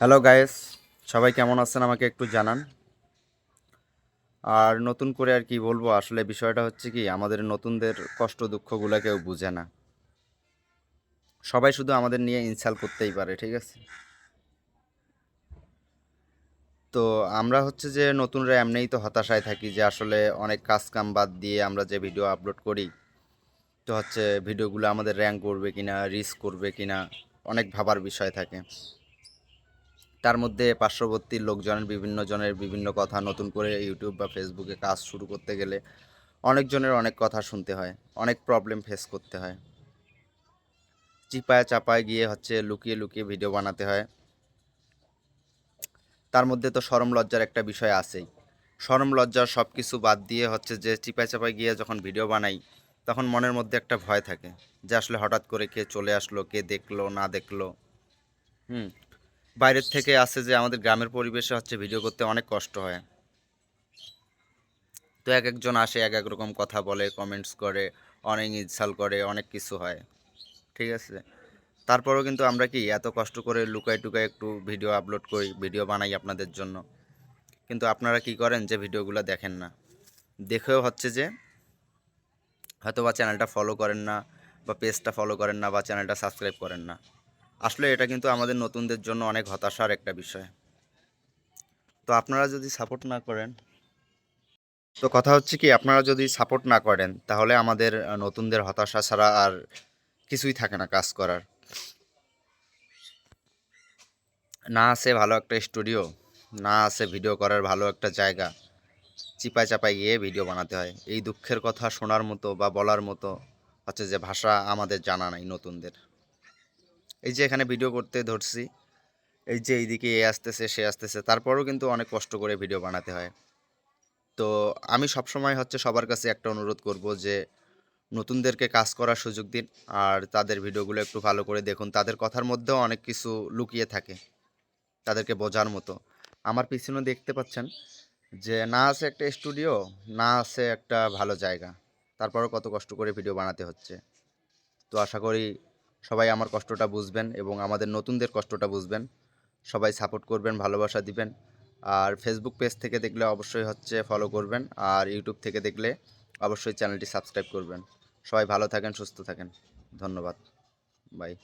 Hello guys সবাই কেমন আছেন? আমাকে একটু জানান। আর নতুন করে আর কি বলব, আসলে বিষয়টা হচ্ছে কি, আমাদের নতুনদের কষ্ট দুঃখগুলো কেউ বুঝে না। সবাই শুধু আমাদের নিয়ে ইনসাল করতেই পারে, ঠিক আছে? তো আমরা হচ্ছে যে নতুনরা এমনিই তো হতাশায় থাকি যে আসলে অনেক কাজ কাম বাদ দিয়ে আমরা যে ভিডিও আপলোড করি, তো হচ্ছে ভিডিওগুলো আমাদের র্যাঙ্ক করবে কিনা রিস করবে কিনা, অনেক ভাবার বিষয় থাকে। তার মধ্যে পার্শ্ববর্তী লোকজনের বিভিন্ন জনের বিভিন্ন কথা, নতুন করে ইউটিউব বা ফেসবুকে কাজ শুরু করতে গেলে অনেকজনের অনেক কথা শুনতে হয়, অনেক প্রবলেম ফেস করতে হয়। চিপায় চাপায় গিয়ে হচ্ছে লুকিয়ে লুকিয়ে ভিডিও বানাতে হয়। তার মধ্যে তো সরম লজ্জার একটা বিষয় আছেই। সরম লজ্জার সব কিছু বাদ দিয়ে হচ্ছে যে চিপায় চাপায় গিয়ে যখন ভিডিও বানাই, তখন মনের মধ্যে একটা ভয় থাকে যে আসলে হঠাৎ করে কে চলে আসলো, কে দেখল, না দেখল। হুম। বাইরের থেকে আসে যে আমাদের গ্রামের পরিবেশে হচ্ছে ভিডিও করতে অনেক কষ্ট হয়। তো এক একজন আসে, এক এক রকম কথা বলে কমেন্টস করে, অনেক ইনসাল করে, অনেক কিছু হয়। ঠিক আছে? তারপরেও কিন্তু আমরা কি এত কষ্ট করে লুকাই টুকাই একটু ভিডিও আপলোড করি ভিডিও বানাই আপনাদের জন্য। কিন্তু আপনারা কি করেন যে ভিডিওগুলো দেখেন না। দেখেও হচ্ছে যে হয়তো বা চ্যানেলটা ফলো করেন না বা পেজটা ফলো করেন না বা চ্যানেলটা সাবস্ক্রাইব করেন না। আসলে এটা কিন্তু আমাদের নতুনদের জন্য অনেক হতাশার একটা বিষয়। তো আপনারা যদি সাপোর্ট না করেন, তো কথা হচ্ছে কি, আপনারা যদি সাপোর্ট না করেন, তাহলে আমাদের নতুনদের হতাশা ছাড়া আর কিছুই থাকে না কাজ করার। না আছে ভালো একটা স্টুডিও না আছে ভিডিও করার ভালো একটা জায়গা, চিপায় চাপায় গিয়ে ভিডিও বানাতে হয়। এই দুঃখের কথা শোনার মতো বা বলার মতো হচ্ছে যে ভাষা আমাদের জানা নাই নতুনদের। এই যে এখানে ভিডিও করতে ধরছি, এই যে এইদিকে এ আসতেছে, সে আসতেছে, তারপরেও কিন্তু অনেক কষ্ট করে ভিডিও বানাতে হয়। তো আমি সবসময় হচ্ছে সবার কাছে একটা অনুরোধ করব যে, নতুনদেরকে কাজ করার সুযোগ দিন আর তাদের ভিডিওগুলো একটু ভালো করে দেখুন। তাদের কথার মধ্যেও অনেক কিছু লুকিয়ে থাকে, তাদেরকে বোঝার মতো। আমার পিছনে দেখতে পাচ্ছেন যে, না আছে একটা স্টুডিও না আছে একটা ভালো জায়গা, তারপরেও কত কষ্ট করে ভিডিও বানাতে হচ্ছে। তো আশা করি সবাই আমার কষ্টটা বুঝবেন এবং আমাদের নতুনদের কষ্টটা বুঝবেন। সবাই সাপোর্ট করবেন, ভালোবাসা দিবেন। আর ফেসবুক পেজ থেকে দেখলে অবশ্যই হচ্ছে ফলো করবেন। আর ইউটিউব থেকে দেখলে অবশ্যই চ্যানেলটি সাবস্ক্রাইব করবেন। সবাই ভালো থাকেন, সুস্থ থাকেন। ধন্যবাদ। বাই